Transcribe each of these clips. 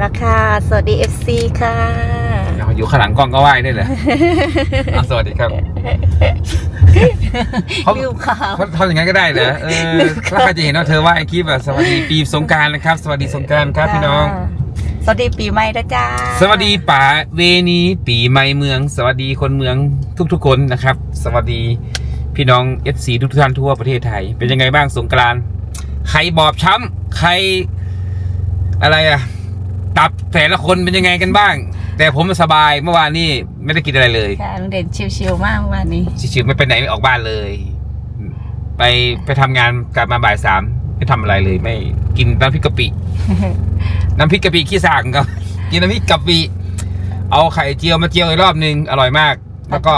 แล้วค่ะ สวัสดี FC ค่ะเอาอยู่ข้างหลังกล้องก็ไหว้ได้เลยอะสวัสดีครับเขาลืมข่าวเขาทำอย่างนั้นก็ได้เหรอเออถ้าใครจะเห็นว่าเธอไหว้คลิปอะสวัสดีปีสงกรารนะครับ สวัสดีสงกรารครับพี่น้อง สวัสดีปีใหม่นะจ้าสวัสดีป่าเวนีปีใหม่เมือง สวัสดีคนเมืองทุกๆคนนะครับ สวัสดีพี่น้อง FC ทุกท่านทั่วประเทศไทย เป็นยังไงบ้างสงกรานต์ใครบอบช้ำใครอะไรอะ ตับแต่ละคนเป็นยังไงกันบ้าง แต่ผมสบายเมื่อวานนี้ไม่ได้กินอะไรเลยค่ะลุงเด่นชิวๆมากวันนี้ชิวๆไม่ไปไหนไม่ออกบ้านเลย ไปไปทำงานกลับมาบ่ายสามไม่ทำอะไรเลย ไม่กินน้ำพริกกะปิ น้ำพริกกะปิขี้สั่งก็กินน้ำพริกกะปิเอาไข่เจียวมาเจียวอีกรอบหนึงอร่อยมาก แล้วก็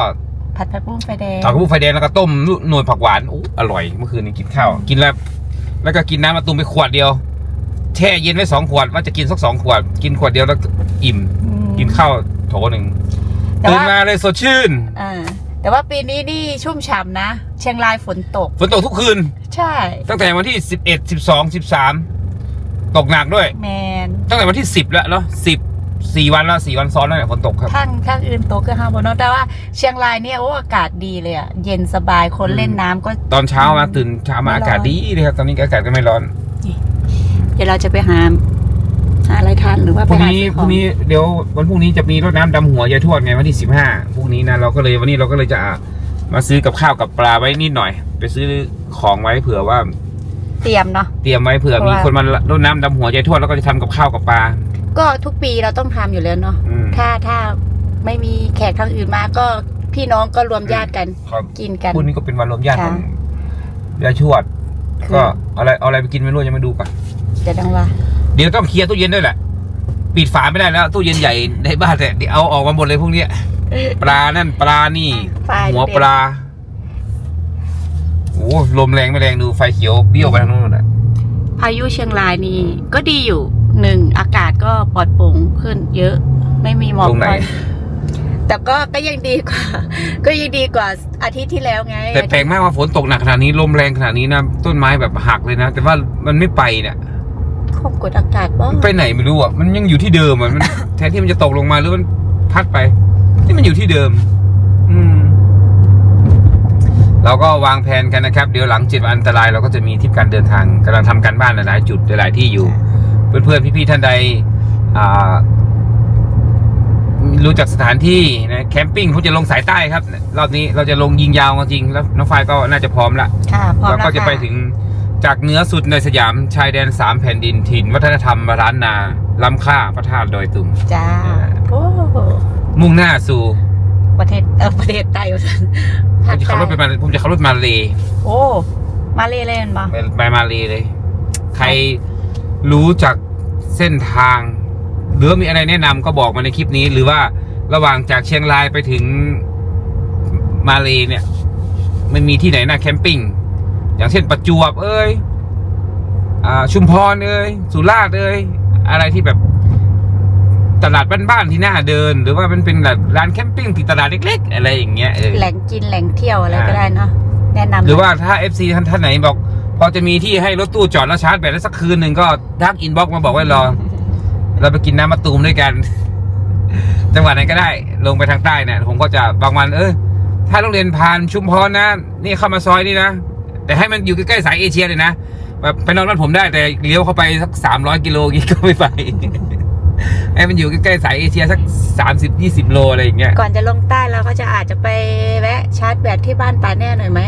ผัดผักบุ้งไฟแดงผักบุ้งไฟแดงแล้วก็ต้มหน่วยผักหวานอู้อร่อยเมื่อคืนนี้กินข้าวกินแล้ว แล้วก็กินน้ำมะตูมไปขวดเดียว แช่เย็นไว้สองขวดว่าจะกินสักสองขวด กินขวดเดียวแล้วก็อิ่ม อืม กินข้าวโถหนึ่งแต่ตื่นว่ามาเลยสดชื่นอ่าแต่ว่าปีนี้นี่ชุ่มฉ่ำนะ เชียงรายฝนตก ฝนตกทุกคืน ใช่ ตั้งแต่วันที่สิบเอ็ดสิบสองสิบสามตกหนักด้วย แมนตั้งแต่วันที่สิบแล้วเนาะสิบสี่วันแล้วสี่วันซ้อนแล้วเนี่ยฝนตกครับข้างข้างอื่นตกก็ห้ามบนเนอะแต่ว่าเชียงรายเนี่ยโอ้อากาศดีเลยอะเย็นสบายคนอืม เล่นน้ำก็ ตอนเช้ามาตื่นเช้ามาไม่ร้อนอากาศดีเลยครับตอนนี้อากาศก็ไม่ร้อนเดี๋ยวเราจะไปหาหาอะไรทานหรือว่าพไปรุ่งหานี้ซื้อพขอรุ่งงนี้เดี๋ยววันพรุ่งนี้จะมีรถน้ำดำหัวยายทวดไงวันที่สิบห้าพรุ่งนี้นะเราก็เลยวันนี้เราก็เลยจะมาซื้อกับข้าวกับปลาไว้นิดหน่อย ไปซื้อของไว้เผื่อว่าเตรียมเนาะ เตรียมไว้เผื่อเพราะมีว่า คนมารดน้ำดำหัวยายทวดแล้วก็จะทำกับข้าวกับปลาก็ทุกปีเราต้องทำอยู่แล้วเนาะอืมถ้าถ้าไม่มีแขกทางอื่นมาก็พี่น้องก็รวมญาติกันครับกินกัน พรุ่งนี้ก็เป็นวันรวมญาติขค่ะ องยายทวด คือก็เอาอะไรเอาอะไรไปกินไม่รู้ยังไม่ดูก่อนจะดังว่าเดี๋ยวต้องเคลียร์ตู้เย็นด้วยแหละ ปิดฝาไม่ได้แล้ว ตู้เย็นใหญ่ในบ้านแต่เดี๋ยวเอาออกมาหมดเลยพวกเนี้ยปลานั่นปลานี่ไฟหัวปลาโอ้ลมแรงไม่แรงดูไฟเขียวเบี้ยวไปทางนู้นหมดอะพายุเชียงรายนี่ก็ดีอยู่หนึ่งอากาศก็ปลอดโปร่งขึ้นเยอะ ไม่มีหมอกตรงไหนควัน แต่ก็ก็ยังดีกว่า ก็ยังดีกว่าอาทิตย์ที่แล้วไงแต่แปลกมากว่าฝนตกหนักขนาดนี้ลมแรงขนาดนี้นะต้นไม้แบบหักเลยนะ แต่ว่ามันไม่ไปเนี่ยควบกดอากาศบ้างมันไปไหนไม่รู้อะมันยังอยู่ที่เดิมอะมันแทนที่มันจะตกลงมาหรือมันพัดไปนี่มันอยู่ที่เดิม อืมเราก็วางแผนกันนะครับ เดี๋ยวหลังเจ็ดวันอันตรายเราก็จะมีทริปการเดินทางกำลังทำการบ้านหลายๆจุดหลายๆที่อยู่ เพื่อนๆพี่ๆท่านใดอ่า รู้จักสถานที่นะแคมปิ้งผมจะลงสายใต้ครับ รอบนี้เราจะลงยิงยาวจริงๆแล้วน้องฝ้ายก็น่าจะพร้อมละค่ะพร้อมแล้วแล้วก็จะค่ไปถึงจากเหนือสุดในสยามชายแดนสามแผ่นดินถิ่น วัฒนธรรมร้านนาล้ำค่าพระธาตุดอยตุงจ้าโอ้มุ่งหน้าสู่ประเทศเออประเทศไต้หวันผมจะขับรถไปมาผมจะขับรถมาเลโอ้มาเลเลยเห็นปะไปไปมาเลเลย ใครรู้จักเส้นทาง หรือว่ามีอะไรแนะนำก็บอกมาในคลิปนี้ หรือว่าระหว่างจากเชียงรายไปถึงมาเลเนี่ยมันมีที่ไหนน่าแคมปิ้งอย่างเช่นประจวบเอ้ยอ่าชุมพรเอ้ยสุราษฎร์เอ้ยอะไรที่แบบตลาดบ้านๆที่น่าเดิน หรือว่ามันเป็นแบบร้านแคมปิ้งที่ตลาดเล็ก ๆ อะไรอย่างเงี้ยเออแหล่งกินแหล่งเที่ยวอะไรอ่าก็ได้เนาะแนะนำหรือว่าถ้า FC ท่านท่านไหนบอก พอจะมีที่ให้รถตู้จอดแล้วชาร์จแบตได้สักคืนหนึ่งก็ทักอินบ็อกมาบอกไว้รอ เราไปกินน้ำมะตูมด้วยกัน จังหวัดไหนก็ได้ ลงไปทางใต้เนี่ยผมก็จะบางวัน เออถ้าโรงเรียนผ่านชุมพรนะ นี่เข้ามาซอยนี่นะ แต่ให้มันอยู่ใกล้ๆสายเอเชียเลยนะแบบไปนอนบ้านผมได้แต่เลี้ยวเข้าไปสักสามร้อยกิโลกี่ก็ไม่ไปให้มันอยู่ใกล้ๆสายเอเชียสักสามสิบยี่สิบโลอะไรอย่างเงี้ยก่อนจะลงใต้เราก็จะอาจจะไปแวะชาร์จแบตที่บ้านป่าแน่หน่อยไหม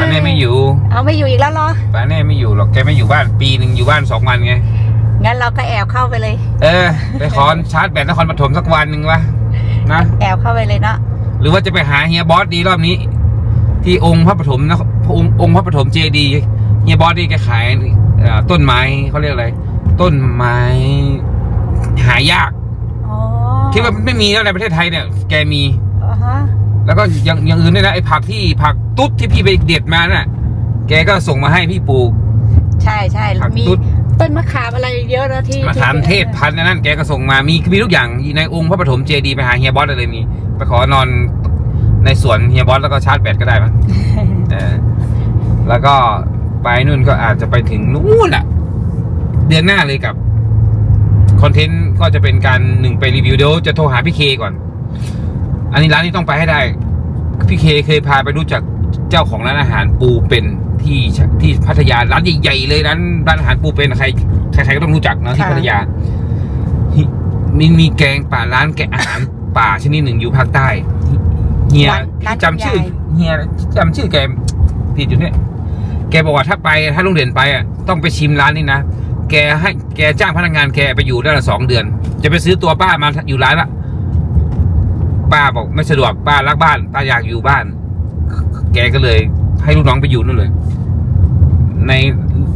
ป้าแน่ไม่อยู่ เอาไม่อยู่อีกแล้วเหรอป้าแน่ไม่อยู่หรอกแกไม่อยู่บ้านปีหนึ่งอยู่บ้านสองวันไง งั้นเราก็แอบเข้าไปเลย เออ ไปขอชาร์จแบตนครปฐมสักวันหนึ่งวะนะแอบเข้าไปเลยเนาะหรือว่าจะไปหาเฮียบอสดีรอบนี้ ที่องค์พระปฐมนะองค์องค์พระปฐมเจดีย์เฮียบอสนี่แกขายเอ่อต้นไม้เขาเรียกอะไร ต้นไม้ หายากอ๋อคิดว่าไม่มีแล้วในประเทศไทยเนี่ย แกมีอ๋อฮะแล้วก็อย่างอย่างอื่นด้วยนะไอ้ผักที่ผักตุ๊ดที่พี่ไปเด็ดมาน่ะ แกก็ส่งมาให้พี่ปลูก ใช่ใช่ผักมีตุ๊ด ต้นมะขามอะไรเยอะนะที่มะขามเทศพันธุ์อันนั้นแกก็ส่งมามีมีทุกอย่างในองค์พระปฐมเจดีย์ไปหาเฮียบอสได้เลยมีไปขอนอนในสวนเฮียบอสแล้วก็ชาร์จแบตก็ได้มั้งเออแล้วก็ไปนู่นก็อาจจะไปถึงนู่นอะ เดือนหน้าเลยกับคอนเทนต์ก็จะเป็นการหนึ่งไปรีวิวเดี๋ยวจะโทรหาพี่เคก่อน อันนี้ร้านนี้ต้องไปให้ได้ พี่เคเคยพาไปรู้จักเจ้าของร้านอาหารปูเป็น ที่ที่พัทยาร้านใหญ่ๆเลยร้านร้านอาหารปูเป็นใครใครๆก็ต้องรู้จักเนอะที่พัทยามีมีแกงป่าร้านแกงอาหารป่าชนิดหนึ่งอยู่ภาคใต้เฮียร้านร้านจำชื่อคุณยายเฮียจำชื่อแกผิดอยู่เนี่ยแกบอกว่าถ้าไปถ้าลุงเด่นไปอะต้องไปชิมร้านนี้นะแกให้แกจ้างพนักงานแกไปอยู่ได้ละสองเดือน จะไปซื้อตัวป้ามาอยู่ร้านละป้าบอกไม่สะดวกป้ารักบ้านป้าอยากอยู่บ้าน แกก็เลยให้ลูกน้องไปอยู่นั่นเลย ใน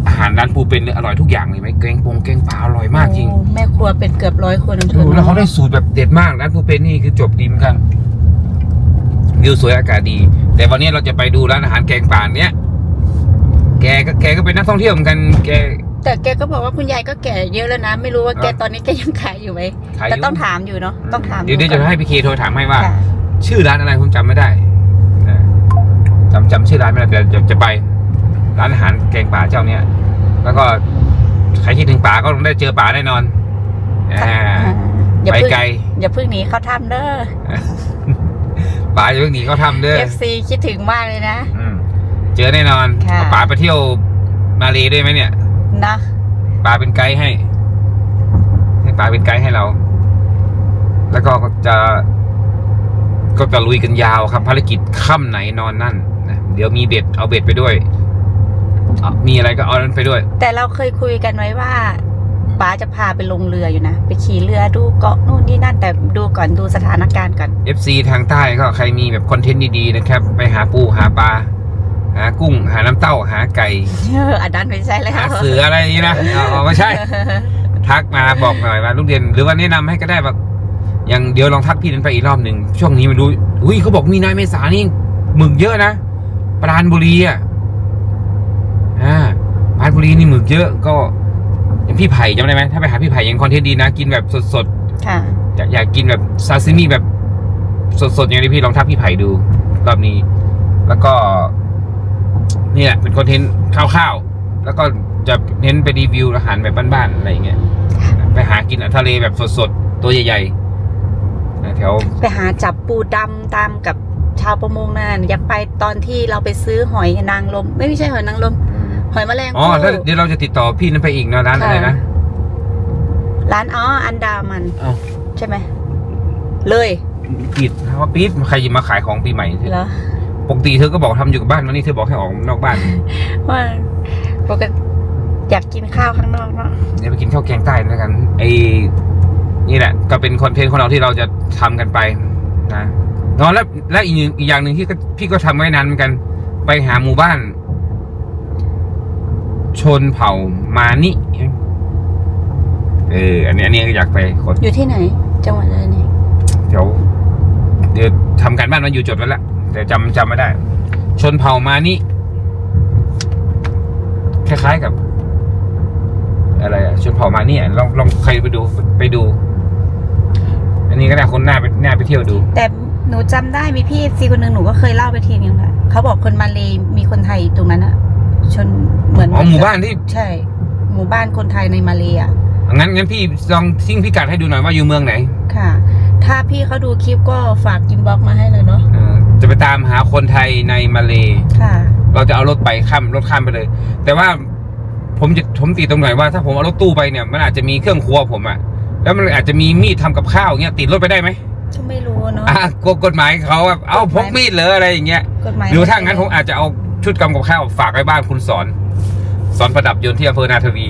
อาหารร้านปูเป็นเนี่ยอร่อยทุกอย่างเลยไหมแกงปงแกงปลาอร่อยมากจริง โอ้แม่ครัวเป็นเกือบร้อยคนนะเธอแล้วเขาได้สูตรแบบเด็ดมากร้านปูเป็นนี่คือจบดีเหมือนกันวิวสวยอากาศดี แต่วันนี้เราจะไปดูร้านอาหารแกงป่าเนี้ยแกก็แกก็เป็นนักท่องเที่ยวเหมือนกันแก แต่แกก็บอกว่าคุณยายก็แก่เยอะแล้วนะ ไม่รู้ว่าแกอะตอนนี้แกยังขายอยู่ไหมขายอยู่ แต่ต้องถามอยู่เนาะต้องถามเดี๋ยวเดี๋ยวจะให้พี่เคโทรถามให้ว่า ค่ะชื่อร้านอะไรผมจำไม่ได้นะจำจำชื่อร้านไม่ได้แต่จะจะไป ร้านอาหารแกงป่าเจ้าเนี้ยแล้วก็ใครคิดถึงป่าก็ต้องได้เจอป่าแน่นอนอ่าอ่าอย่าไปเพิ่งไกลอย่าเพิ่งหนีเขาทำเด้อป่าอย่าเพิ่งหนีเขาทำเด้อ FC คิดถึงมากเลยนะอืมเจอแน่นอนค่ะเอาป่าไปเที่ยวมาเลได้ไหมเนี่ยนะป่าเป็นไกด์ให้ ให้ป่าเป็นไกด์ให้เรา แล้วก็จะ ก็จะลุยกันยาวครับภารกิจค่ำไหนนอนนั่นนะเดี๋ยวมีเบ็ดเอาเบ็ดไปด้วยเอามีอะไรก็เอานั้นไปด้วย แต่เราเคยคุยกันไว้ว่าป้าจะพาไปลงเรืออยู่นะ ไปขี่เรือดูเกาะนู่นนี่นั่นแต่ดูก่อนดูสถานการณ์ก่อน FC ทางใต้ก็ใครมีแบบคอนเทนต์ดีๆนะครับ ไปหาปูหาปลาหากุ้ง หาน้ำเต้าหาไก่ เอออันนั้นไม่ใช่แล้วหาเสืออะไรอย่างนี้นะเอาเอาไม่ใช่ ทักมาบอกหน่อยว่าลูกเรียนหรือว่าแนะนำให้ก็ได้แบบอย่างเดี๋ยวลองทักพี่นั้นไปอีกรอบหนึ่งช่วงนี้ไม่รู้อุ้ยเขาบอกมีนายเมษานี่หมึกเยอะนะปราณบุรีอะอ่า ปราณบุรีนี่หมึกเยอะก็อย่างพี่ไผ่จำได้ไหมถ้าไปหาพี่ไผ่ยังคอนเทนต์ดีนะ กินแบบสดค่ะ ๆอยากอยากกินแบบซาซิมิแบบสดๆอย่างนี้พี่ลองทักพี่ไผ่ดูรอบนี้ แล้วก็นี่แหละเป็นคอนเทนต์คร่าวๆแล้วก็จะเน้นไปรีวิวอาหารแบบบ้านๆอะไรอย่างเงี้ยไปหากินอาหารทะเลแบบสดๆตัวใหญ่ๆนะแถว ไปหาจับปูดำตามกับชาวประมงนั่นอยากไปตอนที่เราไปซื้อหอยนางรมไม่ไม่ใช่หอยนางรม หอยแมลงอ๋อภู่แล้วเดี๋ยวเราจะติดต่อพี่นั้นไปอีกนะร้านอะไรนะร้านอ๋ออันดามันเอ้าใช่ไหมเลยปิดเพราะว่าปิดใครจะมาขายของปีใหม่เหรอปกติเธอก็บอกทำอยู่กับบ้านวันนี้เธอบอกให้ออกนอกบ้านว่าปกติอยากกินข้าวข้างนอกเนาะเดี๋ยวไปกินข้าวแกงใต้แล้วกันไอ้นี่แหละ ก็เป็นคอนเทนต์ของเราที่เราจะทำกันไปนะเนอะแล้วและอีกหนึ่งอีกอย่างหนึ่งที่ก็พี่ก็ทำไว้นานเหมือนกัน ไปหาหมู่บ้าน ชนเผ่ามานิเออ อันนี้อันนี้ก็อยากไปคนอยู่ที่ไหน จังหวัดอะไรนี่เดี๋ยวเดี๋ยวทำการบ้านมันอยู่จดไว้แล้วแต่จำจำไม่ได้ ชนเผ่ามานิคล้ายๆกับ อะไรอะชนเผ่ามานี่อะลองลองใครไปดูไปดู อันนี้ก็ได้คนหน้าไปหน้าไปเที่ยวดู แต่หนูจำได้มีพี่ซีคนหนึ่งหนูก็เคยเล่าไปทีนึงแหละเขาบอกคนมาเลยมีคนไทยอยู่ตรงนั้นอะ ชนเหมือนอ๋อหมู่บ้านที่ ใช่ หมู่บ้านคนไทยในมาเลยอะงั้นงั้นพี่ลองทิ้งพิกัดให้ดูหน่อยว่าอยู่เมืองไหนค่ะ ถ้าพี่เขาดูคลิปก็ฝากกินบ็อกมาให้เลยเนาะเออจะไปตามหาคนไทยในมาเล ค่ะ เราจะเอารถไปข้ามรถข้ามไปเลย แต่ว่าผมจะผมตีตรงไหนว่าถ้าผมเอารถตู้ไปเนี่ย มันอาจจะมีเครื่องครัวผมอะแล้วมันอาจจะมีมีดทำกับข้าวเงี้ยติดรถไปได้ไหมก็ไม่รู้เนาะอะกฎกฎหมายเขาแบบเอ้าพกมีดเหรออะไรอย่างเงี้ยกฎหมายหรือถ้างั้นผมอาจจะเอา ชุดกำกับข้าวฝากไว้บ้านคุณสอน สอนประดับยนต์ที่อำเภอนาทวี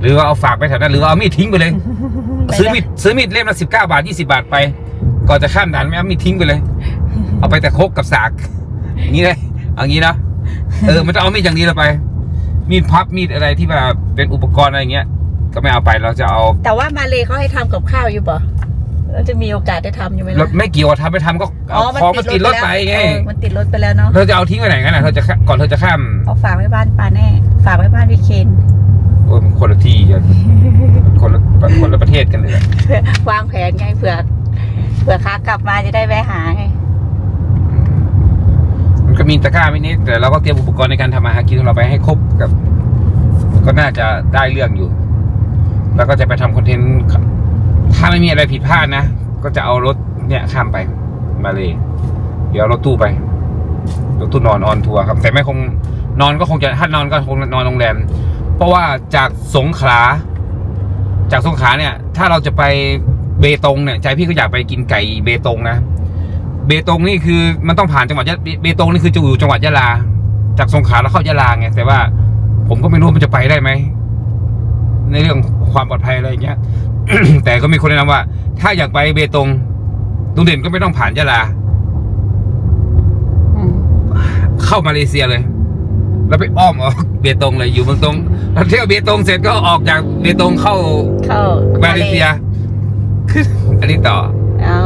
หรือว่าเอาฝากไปแถวนั้นหรือว่าเอามีดทิ้งไปเลย ซื้อมีดซื้อมีดเล่มละสิบเก้าบาทยี่สิบาทไปก่อนจะข้ามด่านไม่เอามีดทิ้งไปเลย เอาไปแต่คกกับสากอย่างนี้เลยเอางี้นะเออมันจะเอามีดอย่างนี้เราไป มีดพับมีดอะไรที่แบบเป็นอุปกรณ์อะไรเงี้ย ก็ไม่เอาไปเราจะเอา แต่ว่ามาเลยเขาให้ทำกับข้าวอยู่ปะ เราจะมีโอกาสได้ทำอยู่ไหมเราล่ะไม่เกี่ยวกับทำไม่ทำก็เอาของมันติดรถไปไงเออมันติดรถไปแล้วเนาะเราจะเอาทิ้งไปไหนกันนะเราจะข้าก่อนเราจะข้ามเอาฝากไว้บ้านปาแน่ ฝากไว้บ้านพี่เคนโอ้ยมันคนละที่กันคนละคนละประเทศกันเลยอะเพื่อวางแผนไงเผื่อเผื่อค้ากลับมาจะได้แวะหาไงมันก็มีตะกร้าไม่นิดแต่เราก็เตรียมอุปกรณ์ในการทำอาหารกินของเราไปให้ครบกับ ก็น่าจะได้เรื่องอยู่ แล้วก็จะไปทำคอนเทนต์ ถ้าไม่มีอะไรผิดพลาดนะ ก็จะเอารถเนี่ยข้ามไปมาเลย เดี๋ยวรถตู้ไป รถตู้นอนออนทัวร์ครับ แต่ไม่คงนอนก็คงจะถ้านอนก็คงนอนโรงแรม เพราะว่าจากสงขลา จากสงขลาเนี่ย ถ้าเราจะไปเบตงเนี่ยใจพี่ก็อยากไปกินไก่เบตงนะ เบตงนี่คือมันต้องผ่านจังหวัดยะเบตงนี่คือจะอยู่จังหวัดยะลา จากสงขลาแล้วเข้ายะลาไงแต่ว่าผมก็ไม่รู้มันจะไปได้ไหมในเรื่องความปลอดภัยอะไรอย่างเงี้ย แต่ก็มีคนแนะนำว่า ถ้าอยากไปเบตงลุงเด่นก็ไม่ต้องผ่านยะลาอืมเข้ามาเลเซียเลย แล้วไปอ้อมออกเบตงเลยอยู่เมืองตรงแล้วเที่ยวเบตงเสร็จก็ออกจากเบตงเข้าเข้ามาเลเซียอันนี้ต่ออ๋อ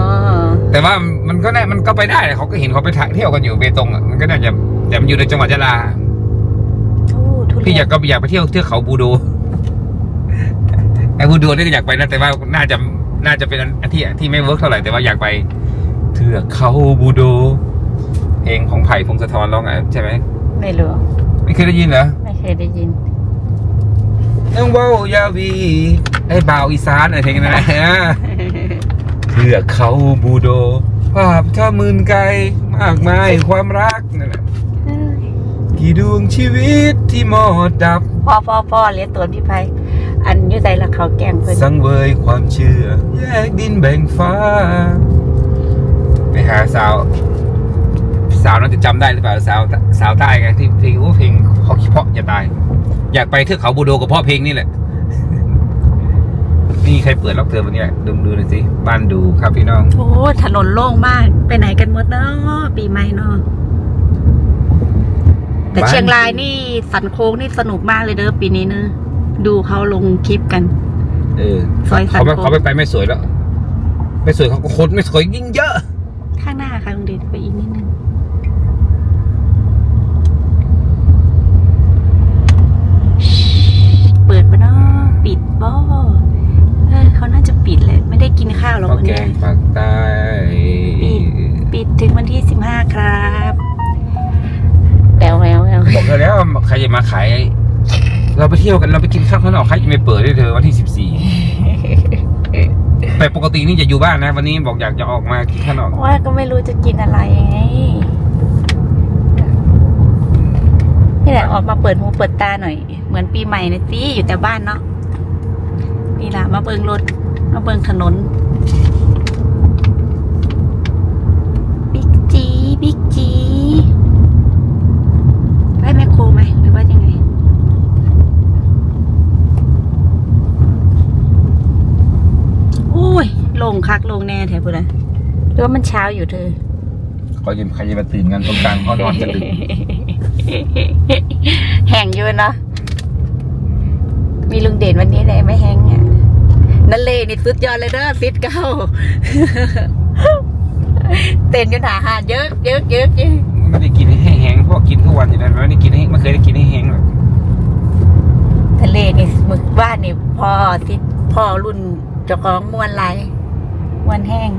แต่ว่ามันก็ได้มันก็ไปได้เขาก็เห็นเขาไปถ่ายเที่ยวกันอยู่เบตงอะมันก็น่าจะแต่มันอยู่ในจังหวัดยะลาโอ้ทุเรีพี่ยนอยากก็อยากไปเที่ยวเทือกเขาบูโด ไอ้บูโดนี่ก็อยากไปนะแต่ว่าน่าจะน่าจะเป็นอันที่ที่ไม่เวิร์กเท่าไหร่แต่ว่าอยากไปเทือกเขาบูโด เพลงของไผ่พงศธรร้องอะใช่ไหมไม่รู้ ไม่เคยได้ยินเหรอไม่เคยได้ยินน้องเว้ายาวีไอ้บ่าวอีสานอะไรเพลงนั้นนะเทือกเขาบูโดภาพท่ามื่นไกลมากมายความรักนั่นแหละกี่ดวงชีวิตที่หมอดดับ พ่อพ่อพ่อเลี้ยงตัวพี่ไพ อันอยุ่ใจละเขาแกล้งเพิ่นสังเวยความเชื่อ แยกดินแบ่งฟ้า ไปหาสาว สาวน่าจะจำได้หรือเปล่าสาวสาวใต้ไงที่เพลงโอ้เพลงเขาเพราะจะตาย อยากไปเทือกเขาบูโดกับพ่อเพลงนี่แหละนี่ใครเปิดล็อกเธอวันนี้ดูดูหน่อยสิบ้านดูครับพี่น้องโอ้ถนนโล่งมากไปไหนกันหมดเนาะปีใหม่เนาะแต่บ้านเชียงรายนี่สันโค้งนี่สนุกมากเลยเด้อปีนี้เนอะ ดูเขาลงคลิปกัน เออซอยสันเขาไปโค้เขางไปไปไม่สวยแล้ว ไม่สวยเขาก็คนไม่สวยยิ่งเยอะ ข้างหน้าค่ะลุงเดชไปอีกนิดนึงเปิดปะเนาะปิดบ่เออเขาน่าจะปิดเลย ไม่ได้กินข้าวหรอกข้าววันแกนี้งปากใต้ปิดถึงวันที่สิบห้าครับแววแววแววบอกเธอแล้วใครจะมาขาย เราไปเที่ยวกันเราไปกินข้าวข้างนอกใครจะไม่เปิดได้เธอวันที่สิบสี่แต่ปกตินี่จะอยู่บ้านนะ วันนี้บอกอยากจะออกมากินข้างนอกว่าก็ไม่รู้จะกินอะไรไงนี่แหละออกมาเปิดหูเปิดตาหน่อย เหมือนปีใหม่นะสิอยู่แต่บ้านเนาะนี่ล่ะมาเบิงรถมาเบิงถนน บิ๊กจีบิ๊กจีไปแมคโครไหมหรือว่ายังไง โอ้ย ลงคักลงแน่แถวพุนะหรือว่ามันเช้าอยู่เธอ เขาจะใครจะมาตื่นกันตรงกลางเขานอนกันดึกแห้งอยู่เนาะมีลุงเด่นวันนี้เลยไม่แห้งอะนั่นเลยนี่สุดยอดเลยเด้อฟิตเก้าเต้นจนหาหาดเยอะเยอะเยอะเยอะไม่ได้กินให้แห้งเพราะกินทุกวันอยู่แล้วไม่ได้กินให้ไม่เคยได้กินให้แห้งหรอกทะเลนี่หมึกบ้านนี่พ่อที่พ่อรุ่นเจ้าของมวนไรม วนแห้ง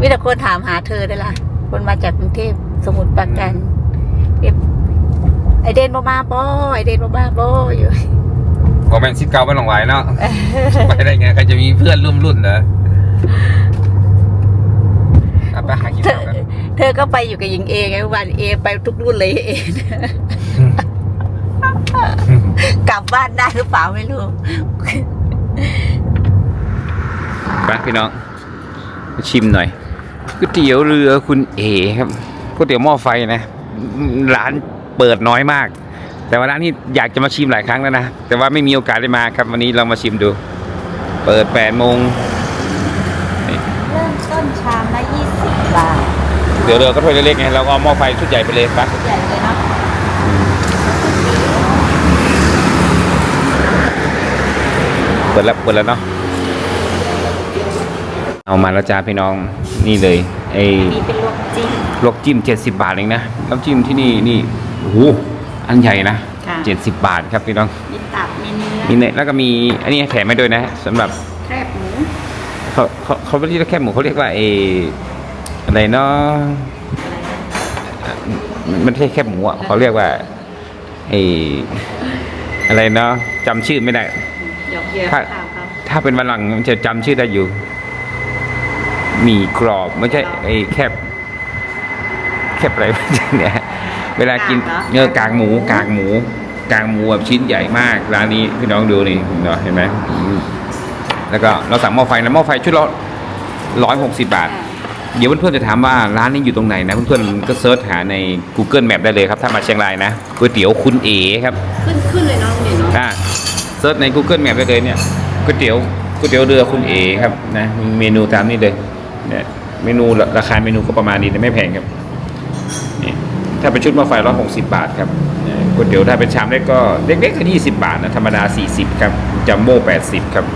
มีแต่คนถามหาเธอได้ล่ะคนมาจากกรุงเทพสมุทรปราการเอ๊ะไอเดนบ่มาบ่ไอเดนบ่มาบ่อยู่บอกแมนซิเกาไม่ลงไหวเนาะไปได้ไงใครจะมีเพื่อนร่วมรุ่นเหรอเอาไปหากินเธอข้าวกันเธอก็ไปอยู่กับหญิงเอไงวันเอไปทุกรุ่นเลยเอกลับบ้านได้หรือเปล่าไม่รู้ ไปพี่น้องมาชิมหน่อยก๋วยเตี๋ยวเรือคุณเอครับก๋วยเตี๋ยวหม้อไฟนะ ร้านเปิดน้อยมาก แต่ว่าร้านนี้อยากจะมาชิมหลายครั้งแล้วนะ แต่ว่าไม่มีโอกาสได้มาครับวันนี้เรามาชิมดู เปิด8โมงเริ่มต้นชามละยี่สิบบาทเดี๋ยวเรือก็ถ้วยเล็กๆไงเราก็เอาหม้อไฟชุดใหญ่ไปเลยปะใหญ่เลยเนาะเปิดแล้วเปิดแล้วเนาะ เอามาแล้วจ้าพี่น้องนี่เลยไอ้มีเป็นลวกจิ้มลวกจิ้ม70บาทเองนะน้ำจิ้มที่นี่นี่โอ้โหอันใหญ่นะค่ะ70บาทครับพี่น้องมีตับมีเนื้อมีเนยแล้วก็มีอันนี้แถมให้ด้วยนะสำหรับแคบหมูเขาเขาเขาไม่เรียกแค่หมูเขาเรียกว่าเออะไรเนาะมันมันไม่ใช่แค่หมูอะเขาเรียกว่าเออะไรเนาะจำชื่อไม่ได้เดี๋ยวเยอะถ้าถามเขาถ้าเป็นวันหลังมันจะจำชื่อได้อยู่ห มี่กรอบไม่ใช่ไอ้แคบ แคบอะไรเนี่ยเวลากินเนื้อกากหมูกากหมูกากหมูแบบชิ้นใหญ่มากร้านนี้พี่น้องดูนี่เห็นไหมอืมแล้วก็เราสั่งหม้อไฟนะหม้อไฟชุดละร้อยหกสิบบาท เดี๋ยวเพื่อนๆจะถามว่าร้านนี้อยู่ตรงไหนนะ เพื่อนๆก็เซิร์ชหาใน Google Map ได้เลยครับ ถ้ามาเชียงรายนะก๋วยเตี๋ยวคุณเอ๋ครับ ขึ้นขึ้นเลยเนาะเนี่ยเนาะอ่าเซิร์ชใน Google Map ได้เลยเนี่ยก๋วยเตี๋ยวก๋วยเตี๋ยวเรือคุณเอ๋ครับนะมีเมนูตามนี้เลย เนี่ยเมนูราคาเมนูก็ประมาณนี้แต่ไม่แพงครับนี่ถ้าเป็นชุดมาไฟร้อยหกสิบบาทครับเนี่ยก๋วยเตี๋ยวถ้าเป็นชามเล็กก็เล็กๆก็ยี่สิบบาทนะธรรมดาสี่สิบครับจัมโบ้แปดสิบครับ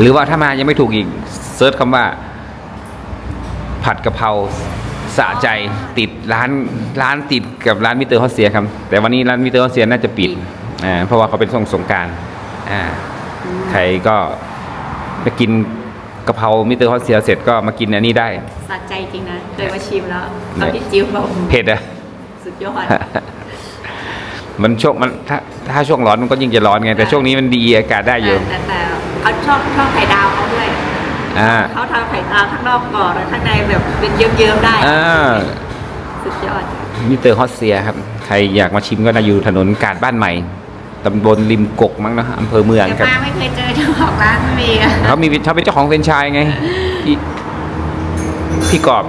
หรือว่าถ้ามายังไม่ถูกอีกเซิร์ชคำว่า ผัดกะเพราสะใจติดร้านร้านติดกับร้านมิเตอร์ฮอสเซียครับ แต่วันนี้ร้านมิเตอร์ฮอสเซียน่าจะปิดอ่าเพราะว่าเขาเป็นช่งสงการอ่าใครก็ไปกิน กะเพรามิสเตอร์ฮอสเซียเสร็จก็มากินอันนี้ได้ สะใจจริงนะเคยมาชิมแล้วเอาที่จิ้วบอกเผ็ดอะสุดยอดมันช่วงมันถ้าถ้าช่วงร้อนมันก็ยิ่งจะร้อนไง แต่ช่วงนี้มันดีอากาศได้อยู่แต่แต่เขาชอบชอบไข่ดาวเขาด้วยอ่าเขาทำไข่ดาวข้างนอกก่อนแล้วข้างในแบบเป็นเยิ้มๆได้อ่าสุดยอดมิสเตอร์ฮอสเซียครับ ใครอยากมาชิมก็นะอยู่ถนนกาดบ้านใหม่ ตำบลริมกกมั้งนะอำเภอเมืองแต่ครับมาไม่เคยเจอเจ้าของร้านไม่มีอะเขามีเขาเป็นเจ้าของเฟรนไชส์ไงพี่พี่กอบ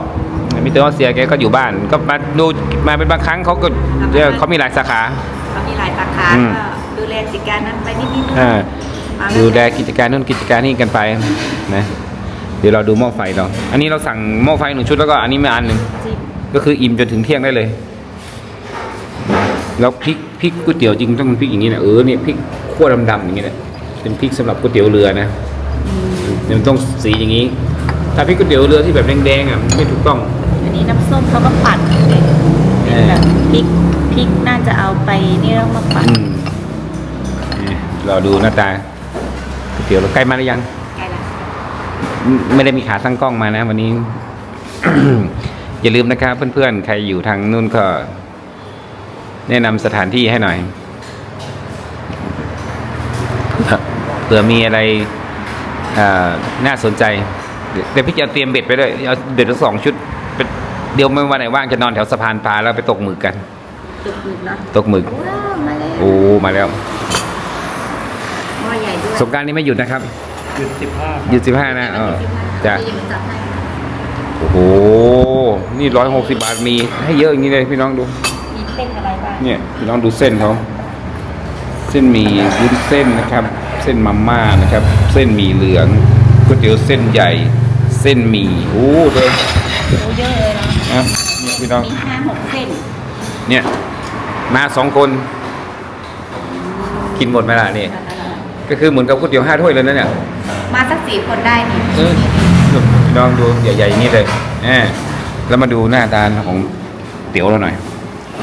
มิสเตอร์ฮอสเซียแกก็อยู่บ้าน ก็มาดูมาเป็นบางครั้งเขาก็เดี๋ยวเขามีหลายสาขา เขามีหลายสาขาอืม ก็ดูแลกิจการนั้นไปนิดๆอ่ามาดูแลกิจการนู่นกิจการนี่กันไปนะเดี๋ยวเราดูหม้อไฟเรา อันนี้เราสั่งหม้อไฟหนึ่งชุดแล้วก็อันนี้มาอันหนึ่งจิ้มก็คืออิ่มจนถึงเที่ยงได้เลย แล้วพริกพริกก๋วยเตี๋ยวจริงต้องเป็นพริกอย่างนี้นะเออเนี่ยพริกขั้วดำๆอย่างนี้แหละเป็นพริกสำหรับก๋วยเตี๋ยวเรือนะเนี่ยมันต้องสีอย่างนี้ ถ้าพริกก๋วยเตี๋ยวเรือที่แบบแดงๆอะไม่ถูกต้องอันนี้น้ำส้มเขาก็ปั่นเป็นเป็นแบบพริกพริกน่าจะเอาไปนี่แล้วมาปั่นอืมนี่เราดูหน้าตาก๋วยเตี๋ยวเราใกล้มาหรือยังใกล้ละไม่ได้มีขาตั้งกล้องมานะ วันนี้ อย่าลืมนะครับเพื่อนๆใครอยู่ทางนู่นก็ แนะนำสถานที่ให้หน่อยเผื่อเผื่อมีอะไรอ่าน่าสนใจเดี๋ยวเดี๋ยวพี่จะเตรียมเบ็ดไปด้วยเอาเบ็ดทั้งสองชุดเป็นเดี๋ยวไม่วันไหนว่างจะนอนแถวสะพานปลาแล้วไปตกหมึกกันตึกหนึงนะตกหมึกว้าวมาแล้วโอ้มาแล้วหม้อใหญ่ด้วยสงกรารนี้ไม่หยุดนะครับหยุดสิบห้าหยุดสิบห้านะอ๋อจ้ะจะยังจับให้โอ้โหนี่ร้อยหกสิบาทมีให้เยอะอย่างนี้เลยพี่น้องดูมีเส้นอะไรบ้าง เนี่ยพี่น้องดูเส้นเขาเส้นหมีวุ้นเส้นนะครับ เส้นมาม่านะครับ เส้นหมี่เหลืองก๋วยเตี๋ยวเส้นใหญ่ เส้นหมี่โอ้เลยโอ้เยอะเลยนะนะเนี่ยพี่น้องมีห้าหกเส้นเนี่ยมาสองคน กินหมดไหมล่ะนี่ก็คือเหมือนกับก๋วยเตี๋ยวห้าถ้วยเลยนะเนี่ยมาสักสี่คนได้นี่เออพี่น้องดูใหญ่ๆอย่างนี้เลยแหมแล้วมาดูหน้าตาของเตี๋ยวเราหน่อย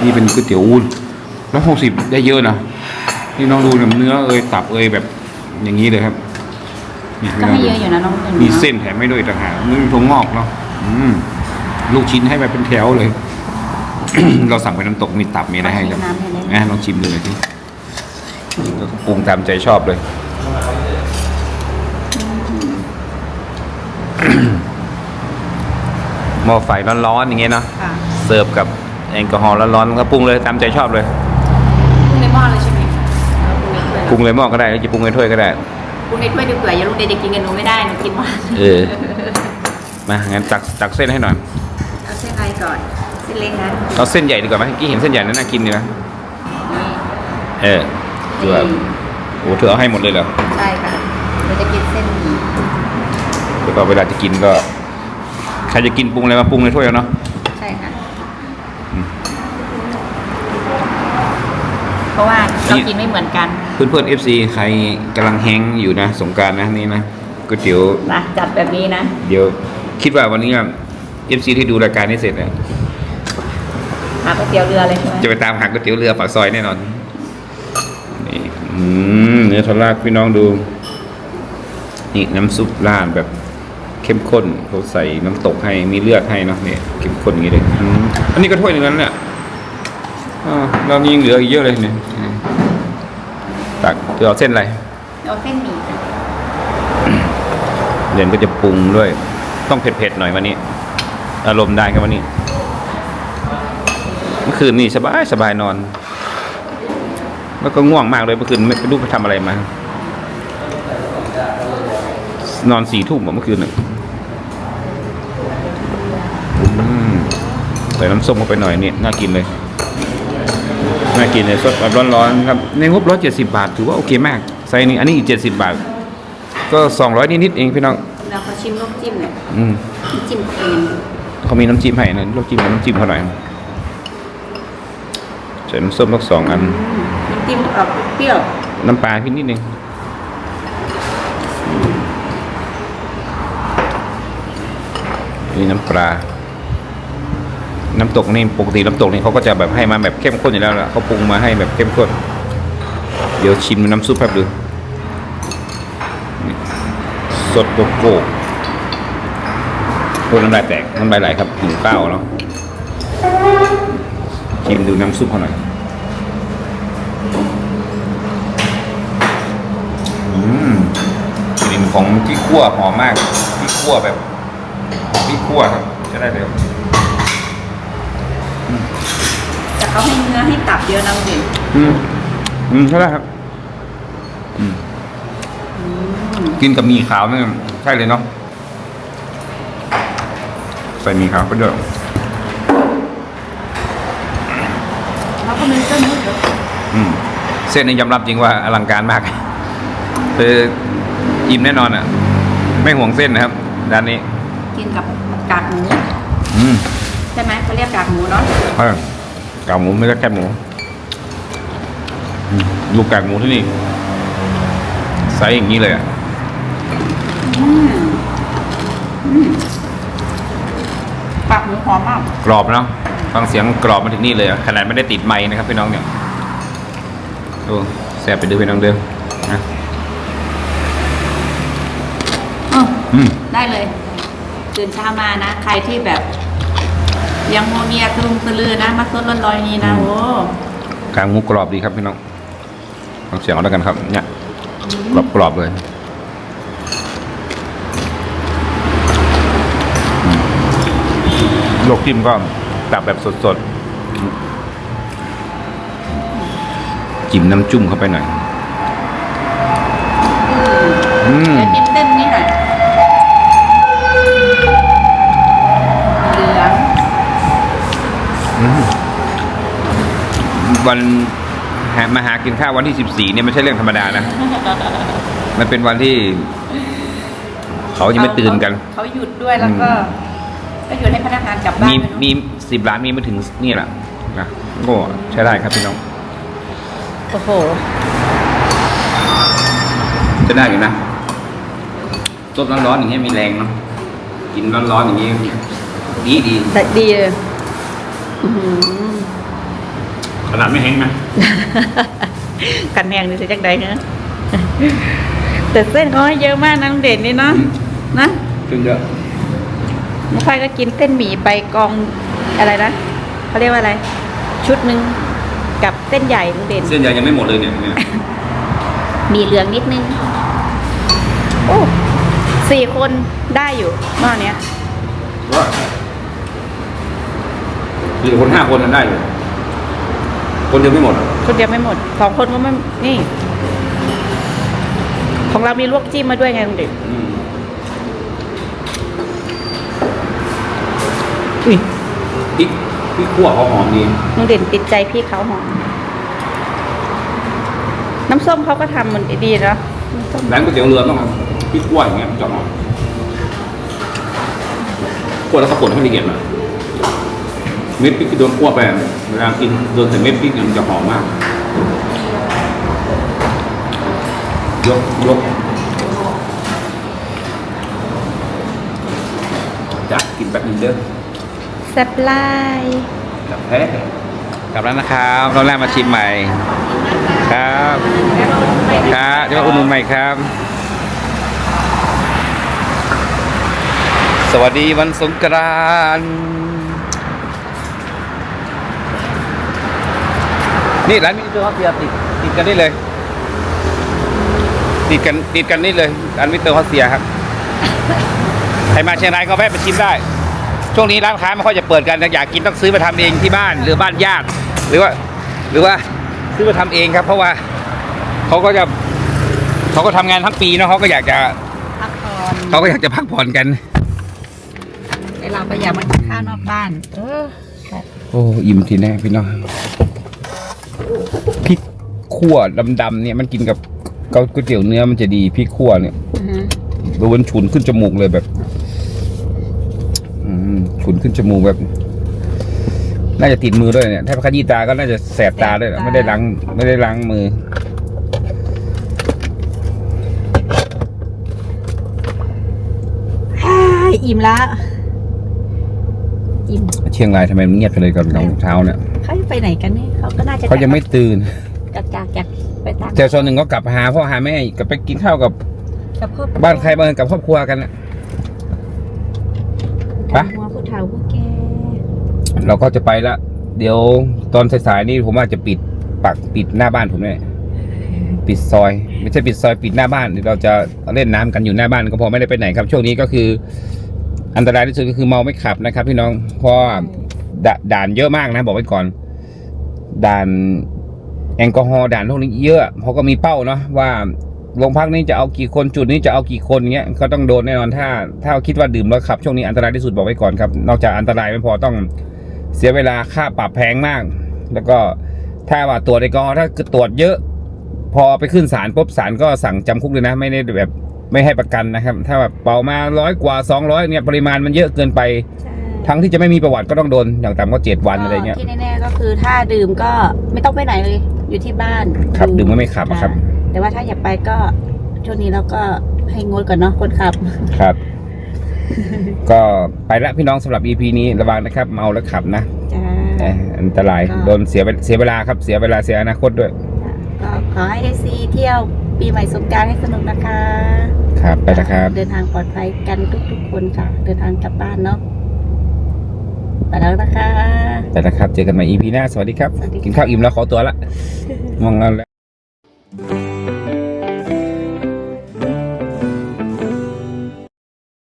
นี่เป็นก๋วยเตี๋ยววุ้นร้อยหกสิบได้เยอะนะนี่น้องดูเนี่ยเนื้อเอยตับเอยแบบอย่างนี้เลยครับนี่ก็ให้เยอะอยู่นะน้องเงินมีเส้นแถมไม่ด้วยต่างหากนี่ถั่วงอกเนาะอืมลูกชิ้นให้แบบเป็นแถวเลย เราสั่งไปน้ำตกมีตับมีอะไรให้ครับน้ำให้เลยนะลองชิมดูหน่อยสิก็ปรุงตามใจชอบเลยหม้อไฟร้อนๆอย่างเงี้ยเนาะค่ะเสิร์ฟกับ แอลกอฮอล์ร้อนๆก็ปรุงเลยตามใจชอบเลยปรุงในหม้อเลยใช่ไหมเอาปรุงในถ้วยปรุงเลยหม้อก็ได้หรือจะปรุงในถ้วยก็ได้ปรุงในถ้วยดีกว่าอย่าลูกเด็กจะกินกันหนูไม่ได้หนูกินหวานเออมางั้นตักตักเส้นให้หน่อยเอาเส้นอะไรก่อนเส้นเล็กนะเอาเส้นใหญ่ดีกว่าไหมเมื่อกี้เห็นเส้นใหญ่นั้นน่ากินดีไหมนี่เออเถื่อโอ้เธอเอาให้หมดเลยเหรอใช่ค่ะเราจะกินเส้นหมี่แล้วก็เวลาจะกินก็ ใครจะกินปรุงอะไรมาปรุงในถ้วยเอาเนาะใช่ค่ะ อืม เพราะว่าเรานี่กินไม่เหมือนกันเพื่อนเพื่อนเอฟซีใครกำลังแฮงก์อยู่นะ สงกรารนะนี่นะก๋วยเตี๋ยวนะจัดแบบนี้นะ เดี๋ยวคิดว่าวันนี้เอฟซีที่ดูรายการนี้เสร็จเนี่ยหาก๋วยเตี๋ยวเรือเลยใช่ไหมจะไปตามหาก๋วยเตี๋ยวเรือปากซอยแน่นอนนี่อืมเนื้อทอดลากพี่น้องดูนี่น้ำซุปราดแบบเข้มข้นเขาใส่น้ำตกให้มีเลือดให้เนาะเนี่ยเข้มข้นอย่างนี้เลยอืมอันนี้ก็ถ้วยหนึ่งแล้วเนี่ยอ่า เรานี่ยังเหลืออีกเยอะเลยเนี่ยอืมตักเธอเอาเส้นอะไรเอาเส้นหมี่กันเด่นก็จะปรุงด้วย ต้องเผ็ดๆหน่อยวันนี้ อารมณ์ได้ครับวันนี้เมื่อคืนนี่สบายสบายนอน แล้วก็ง่วงมากเลยเมื่อคืนไม่รู้ไปทำอะไรมานอนสี่ทุ่มอะเมื่อคืนน่ะอืมใส่น้ำส้มเข้าไปหน่อยนี่น่ากินเลย น่ากินเลยสดแบบร้อนๆครับในงบร้อยเจ็ดสิบาท ถือว่าโอเคมากไซส์นี้อันนี้อีกเจ็ดสิบาท ก็สองร้อยนิดๆเองพี่น้องเราขอชิมลูกจิ้มหน่อยอืมน้ำจิ้มเองเขามีน้ำจิ้มให้นะลูกจิ้มกับน้ำจิ้มเขาหน่อยใส่น้ำส้มทั้งสองอันน้ำจิ้มออกเปรี้ยวน้ำปลาพี่นิดนึงนี่น้ำปลา น้ำตกนี่ปกติน้ำตกนี่เขาก็จะแบบให้มาแบบเข้มข้นอยู่แล้วล่ะเขาปรุงมาให้แบบเข้มข้น เดี๋ยวชิมน้ำซุปแป๊บดูสดโกโก้โอ้น้ำลายแตกน้ำลายไหลครับหิวข้าวแล้วชิมดูน้ำซุปเขาหน่อยอืมกลิ่นของพริกขั่วหอมมากพริกขั่วแบบพริกขั่วครับจะได้เลย แต่ เขาให้เนื้อให้ตับเยอะนะลุงเด่นอืมอืมใช่ได้ครับอืมกินกับหมีขาวนี่ใช่เลยเนาะใส่หมีขาวไปด้วยแล้วก็มีเส้นมืดเยอะอืม เส้นนี้ยอมรับจริงว่าอลังการมากคืออิ่มแน่นอนอะ ไม่ห่วงเส้นนะครับด้านนี้ กินกับกากหมูอืม ใช่ไหมเขาเรียกกากหมูเนาะ เออ กากหมูไม่ใช่แค่หมูอืมดูกากหมูที่นี่ไซส์อย่างนี้เลยอะอืมอืมกากหมูหอมมากกรอบเนาะฟังเสียงกรอบมาถึงนี่เลยอะขนาดไม่ได้ติดไม้นะครับพี่น้องเนี่ยโอ้แซ่บไปดูพี่น้องเดิมนะอ้าวอืมได้เลยตื่นเช้ามานะ ใครที่แบบ ยังโมเมียคลุมคลือนะ มาซดร้อนๆนี้นะโอ้กางหมูกรอบดีครับพี่น้องฟังเสียงเอาแล้วกันครับ เนี่ยกรอบกรอบๆเลยอืมลวกจิ้มก็ตับแบบสดๆจิ้มน้ำจุ่มเข้าไปหน่อยอืมเดี๋ยวจิ้มเส้นนี้หน่อย วันหามาหากินข้าววันที่สิบสี่เนี่ยไม่ใช่เรื่องธรรมดานะ มันเป็นวันที่ เขายังไม่ตื่นกัน เขาหยุดด้วยแล้วก็ก็หยุดให้พนักงานกลับบ้านมีไปเนอะมีสิบล้านมีไม่ถึงนี่แหละนะก็ใช้ได้ครับพี่น้องโอ้โหจะได้อยู่นะซดร้อนๆอย่างเงี้ยมีแรงเนาะกินร้อนๆอย่างงี้ดีดีแต่ดีเลยอื้อหือ ขนาดไม่แห้งนะ กันแหงนี่สิจักใดเนอะแต่เส้นเขาให้เยอะมากนะลุงเด่นนี่เนาะนะขึ้นเยอะน้องพลอยก็กินเส้นหมี่ไปกองอะไรนะเขาเรียกว่าอะไร ชุดหนึ่งกับเส้นใหญ่ลุงเด่น เส้นใหญ่ยังไม่หมดเลยเนี่ยเนี่ยมีเหลืองนิดนึง โอ้สี่คนได้อยู่หม้อเนี้ยว่าเหลือคนห้าคนกันได้เลย คนเดียวไม่หมดอะคนเดียวไม่หมดสองคนก็ไม่นี่ ของเรามีลวกจิ้มมาด้วยไงลุงเด่นอืมอุ้ยพริกพริกขั่วเขาหอมดีลุงเด่นติดใจพี่เขาหอมน้ำส้มเขาก็ทำมันดีๆเนาะน้ำส้มร้านก๋วยเตี๋ยวเรือต้องเอาพริกขั่วอย่างเงี้ยมันจะหอมขั่วแล้วก็ป่นให้ละเอียดหน่อยเม็ดพริกที่โดนขั่วไปเวลากินโดนแต่เม็ดพริกเนี่ยมันจะหอมมาก ยกยกจัดกินแบบนี้เด้อแซ่บไล่กลับแพ้กลับแล้วนะครับเราแรกมาชิมใหม่ ครับ ครับเดี๋ยวอุดหนุนใหม่ครับ สวัสดีวันสงกรานต์ นี่ร้านมินิจูครับเดียวติดติดกันได้เลย ติดกันติดกันนี่เลยร้านมิสเตอร์ฮอสเซียครับใครมาเชียงรายก็แวะไปชิมได้ ช่วงนี้ร้านค้าไม่ค่อยจะเปิดกันอยากกินต้องซื้อมาทำเองที่บ้านหรือบ้านญาติหรือว่า หรือว่าซื้อมาทำเองครับ เพราะว่าเขาก็จะเขาก็ทำงานทั้งปีเนาะเขาก็อยากจะพักผ่อนเขาก็อยากจะพักผ่อนกันเวลาไปอยากมากินข้าวนอกบ้าน เออโอ้อิ่มทีแน่พี่น้องพริก ขั่วดำๆเนี่ยมันกินกับกับก๋วยเตี๋ยวเนื้อมันจะดีพริกขั่วเนี่ยอือฮึดูมันฉุนขึ้นจมูกเลยแบบอืมฉุนขึ้นจมูกแบบ น่าจะติดมือด้วยเนี่ย ถ้าขยี้ตาก็น่าจะแสบตาด้วยนะไม่ได้ล้างไม่ได้ล้างมืออ้ายอิ่มละอิ่มเชียงรายทำไมมันเงียบไปเลยก่อนของเช้าเนี่ยเขาจะไปไหนกันเนี่ยเขาก็น่าจะเขายังไม่ตื่นจากจากจากไป ตามแต่ส่วนหนึ่งก็กลับหาพ่อหาแม่กลับไปกินข้าวกับกับครอบวบ้านใครบ้านกับครอบครัวกันน่ะไปหัวผู้เฒ่าผู้แก่เราก็จะไปละ เดี๋ยวตอนสายๆนี่ผมว่าจะปิดปักปิดหน้าบ้านผมเนี่ยปิดซอย ไม่ใช่ปิดซอยปิดหน้าบ้านเดี๋ยวเราจะเล่นน้ำกันอยู่หน้าบ้านก็พอไม่ได้ไปไหนครับช่วงนี้ก็คือ อันตรายที่สุดก็คือเมาไม่ขับนะครับ พี่น้องเพราะว่า ดด่านเยอะมากนะ บอกไว้ก่อน ด่าน แอลกอฮอล์ด่านพวกนี้เยอะเขาก็มีเป้าเนาะว่าโรงพักนี้จะเอากี่คนจุดนี้จะเอากี่คนเงี้ยก็ต้องโดนแน่นอนถ้า ถ้าคิดว่าดื่มแล้วขับช่วงนี้อันตรายที่สุดบอกไว้ก่อนครับ นอกจากอันตรายไม่พอต้องเสียเวลาค่าปรับแพงมาก แล้วก็ถ้าว่าตรวจแอลกอฮอล์ถ้าตรวจเยอะ พอไปขึ้นศาลปุ๊บศาลก็สั่งจำคุกเลยนะ ไม่ได้แบบไม่ให้ประกันนะครับ ถ้าแบบเป่ามาร้อยกว่าสองร้อยเนี่ยปริมาณมันเยอะเกินไปใช่ทั้งที่จะไม่มีประวัติก็ต้องโดนอย่างต่ำก็เจ็ดวันอะไรเงี้ยที่แน่ๆก็คือถ้าดื่มก็ไม่ต้องไปไหนเลย อยู่ที่บ้านครับดื่มก็ไม่ขับอะครับอ่าแต่ว่าถ้าอยากไปก็ช่วงนี้เราก็ให้งดก่อนเนาะคนขับครับ ก็ไปละพี่น้องสำหรับ EP นี้ระวังนะครับ เมาแล้วขับนะจ้าเอ่ออันตรายก็โดนเสียเวเสียเวลาครับเสียเวลาเสียอนาคตด้วยก็ขอให้เอซีเที่ยวปีใหม่สงกรารให้สนุกนะคะ ครับไปนะครับ เดินทางปลอดภัยกันทุกๆคนค่ะ เดินทางกลับบ้านเนาะ ไปแล้วนะคะไปนะครับ เจอกันใหม่ EP หน้า สวัสดีครับ สวัสดีค่ะ กินข้าวอิ่มแล้วขอตัวละง่วงนอนแล้ว